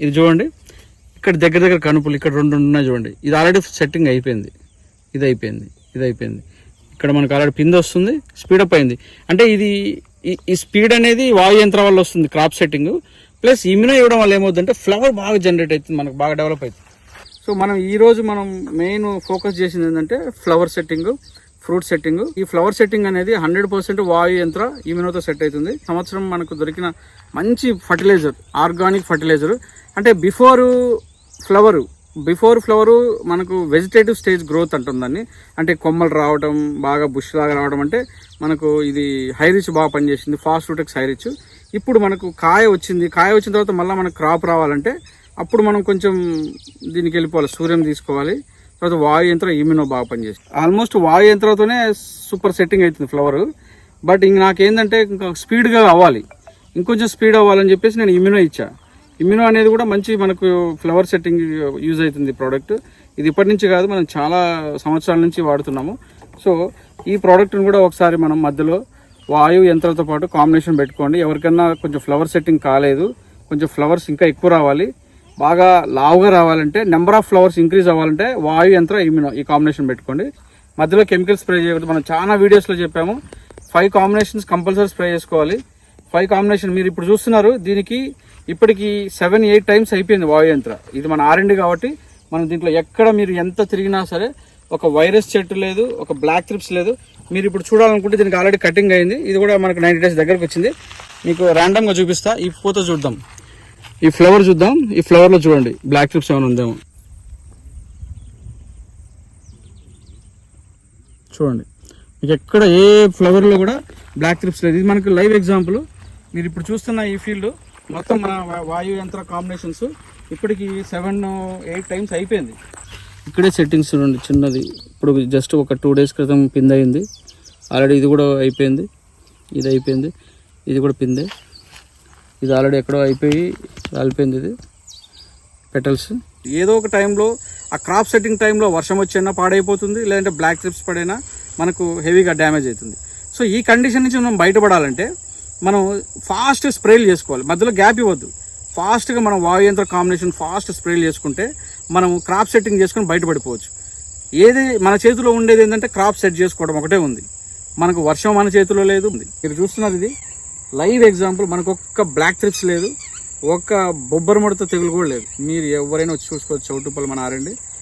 ఇది చూడండి. ఇక్కడ దగ్గర దగ్గర కనుపులు ఇక్కడ రెండు ఉన్నాయి చూడండి. ఇది ఆల్రెడీ సెట్టింగ్ అయిపోయింది. ఇది అయిపోయింది ఇది అయిపోయింది. ఇక్కడ మనకు ఆల్రెడీ పిండి వస్తుంది స్పీడప్ అయింది. అంటే ఇది ఈ- ఈ స్పీడ్ అనేది వాయు యంత్రం వల్ల వస్తుంది క్రాప్ సెట్టింగ్ ప్లస్ ఇమ్యూనో ఇవ్వడం వల్ల ఏమవుతుందంటే ఫ్లవర్ బాగా జనరేట్ అవుతుంది మనకు బాగా డెవలప్ అవుతుంది. సో మనం ఈరోజు మనం మెయిన్ ఫోకస్ చేసింది ఏంటంటే ఫ్లవర్ సెట్టింగ్ ఫ్రూట్ సెట్టింగ్. ఈ ఫ్లవర్ సెట్టింగ్ అనేది హండ్రెడ్ పర్సెంట్ వాయు యంత్ర ఈమెనోతో సెట్ అవుతుంది. సంవత్సరం మనకు దొరికిన మంచి ఫర్టిలైజర్ ఆర్గానిక్ ఫర్టిలైజర్. అంటే బిఫోర్ ఫ్లవరు బిఫోర్ ఫ్లవరు మనకు వెజిటేటివ్ స్టేజ్ గ్రోత్ అంటుందని అంటే కొమ్మలు రావడం బాగా బుష్ లాగా రావడం అంటే మనకు ఇది హై రిచ్ బాగా పనిచేసింది. ఫాస్ట్ రూటెక్స్ హై రిచ్. ఇప్పుడు మనకు కాయ వచ్చింది. కాయ వచ్చిన తర్వాత మళ్ళీ మనకు క్రాప్ రావాలంటే అప్పుడు మనం కొంచెం దీనికి వెళ్ళిపోవాలి. సూర్యం తీసుకోవాలి. తర్వాత వాయు యంత్రం ఇమ్యూనో బాగా పనిచేస్తుంది. ఆల్మోస్ట్ వాయు యంత్రంతోనే సూపర్ సెట్టింగ్ అవుతుంది ఫ్లవర్ బట్ ఇంక నాకేంటంటే ఇంకా స్పీడ్గా అవ్వాలి. ఇంకొంచెం స్పీడ్ అవ్వాలని చెప్పేసి నేను ఇమ్యూనో ఇచ్చా. ఇమ్యూనో అనేది కూడా మంచి మనకు ఫ్లవర్ సెట్టింగ్ యూజ్ అవుతుంది ప్రోడక్ట్ ఇది ఇప్పటి నుంచి కాదు మనం చాలా సంవత్సరాల నుంచి వాడుతున్నాము. సో ఈ ప్రోడక్ట్ని కూడా ఒకసారి మనం మధ్యలో వాయు యంత్రాలతో పాటు కాంబినేషన్ పెట్టుకోండి. ఎవరికన్నా కొంచెం ఫ్లవర్ సెట్టింగ్ కాలేదు కొంచెం ఫ్లవర్స్ ఇంకా ఎక్కువ రావాలి. బాగా లావుగా రావాలంటే నెంబర్ ఆఫ్ ఫ్లవర్స్ ఇంక్రీజ్ అవ్వాలంటే వాయు యంత్ర ఇమ్యూనో ఈ కాంబినేషన్ పెట్టుకోండి. మధ్యలో కెమికల్ స్ప్రే చేయకూడదు. మనం చాలా వీడియోస్లో చెప్పాము. ఫైవ్ కాంబినేషన్స్ కంపల్సరీ స్ప్రే చేసుకోవాలి. ఫైవ్ కాంబినేషన్ మీరు ఇప్పుడు చూస్తున్నారు. దీనికి ఇప్పటికి సెవెన్ ఎయిట్ టైమ్స్ అయిపోయింది వాయు యంత్ర. ఇది మన ఆర్ఎండి కాబట్టి మనం దీంట్లో ఎక్కడ మీరు ఎంత తిరిగినా సరే ఒక వైరస్ చెట్టు లేదు ఒక బ్లాక్ త్రిప్స్ లేదు. మీరు ఇప్పుడు చూడాలనుకుంటే దీనికి ఆల్రెడీ కటింగ్ అయింది. ఇది కూడా మనకు నైంటీ డేస్ దగ్గరకు వచ్చింది. మీకు ర్యాండమ్గా చూపిస్తా. ఈ ఫోటో చూద్దాం. ఈ ఫ్లవర్ చూద్దాం. ఈ ఫ్లవర్లో చూడండి. బ్లాక్ ట్రిప్స్ ఏమైనా ఉందేమో. చూడండి. మీకు ఎక్కడ ఏ ఫ్లవర్లో కూడా బ్లాక్ ట్రిప్స్ లేదు. ఇది మనకు లైవ్ ఎగ్జాంపుల్. మీరు ఇప్పుడు చూస్తున్న ఈ ఫీల్డ్ మొత్తం మన వాయు యంత్ర కాంబినేషన్స్. ఇప్పటికి సెవెన్ ఎయిట్ టైమ్స్ అయిపోయింది. ఇక్కడే సెట్టింగ్స్ చూడండి. చిన్నది. ఇప్పుడు జస్ట్ ఒక టూ డేస్ క్రితం పింద్ అయింది ఆల్రెడీ ఇది కూడా అయిపోయింది. ఇది అయిపోయింది. ఇది కూడా పిందే. ఇది ఆల్రెడీ ఎక్కడో అయిపోయి రాలిపోయింది ఇది. పెటల్స్ ఏదో ఒక టైంలో ఆ క్రాప్ సెట్టింగ్ టైంలో వర్షం వచ్చినా పాడైపోతుంది లేదంటే బ్లాక్ ట్రిప్స్ పడైనా మనకు హెవీగా డ్యామేజ్ అవుతుంది. సో ఈ కండిషన్ నుంచి మనం బయటపడాలంటే మనం ఫాస్ట్ స్ప్రేలు చేసుకోవాలి. మధ్యలో గ్యాప్ ఇవ్వద్దు. ఫాస్ట్గా మనం వాయు యంత్ర కాంబినేషన్ ఫాస్ట్ స్ప్రేలు చేసుకుంటే మనం క్రాప్ సెట్టింగ్ చేసుకుని బయటపడిపోవచ్చు. ఏది మన చేతిలో ఉండేది ఏంటంటే క్రాప్ సెట్ చేసుకోవడం ఒకటే ఉంది. మనకు వర్షం మన చేతిలో లేదు. మీరు చూస్తున్నారు ఇది. లైవ్ ఎగ్జాంపుల్ మనకు ఒక్క బ్లాక్ త్రిప్స్ లేదు ఒక్క బొబ్బర ముడత తెగులు కూడా లేదు. మీరు ఎవరైనా వచ్చి చూసుకోవచ్చు చౌటుపల్లి మన ఆరండి